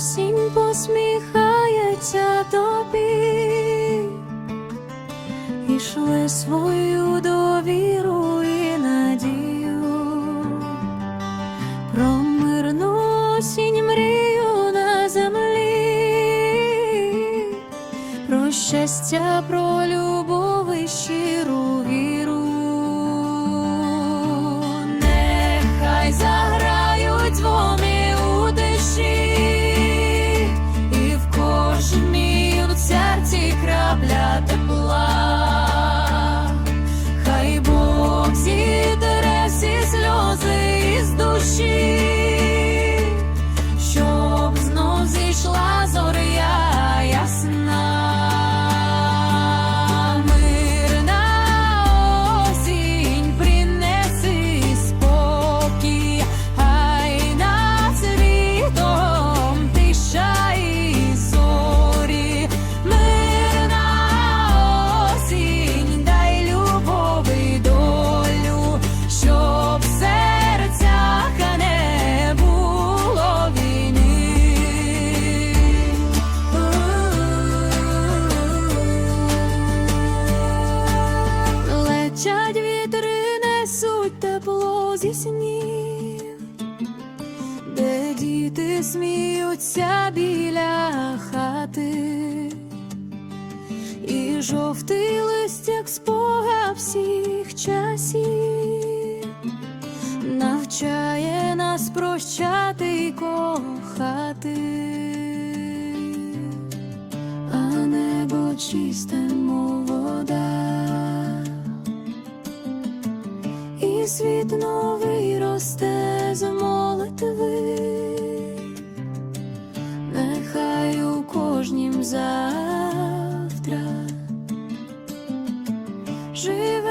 осінь посміхається тобі, і шле свою довіру і надію, про мирну осінь мрію на землі, про щастя, про любов і щиру снів, де діти сміються біля хати, і жовтий листяк спога всіх часів навчає нас прощати й кохати, а небо чисте, світ новий росте за молитви, нехай у кожнім завтра живе.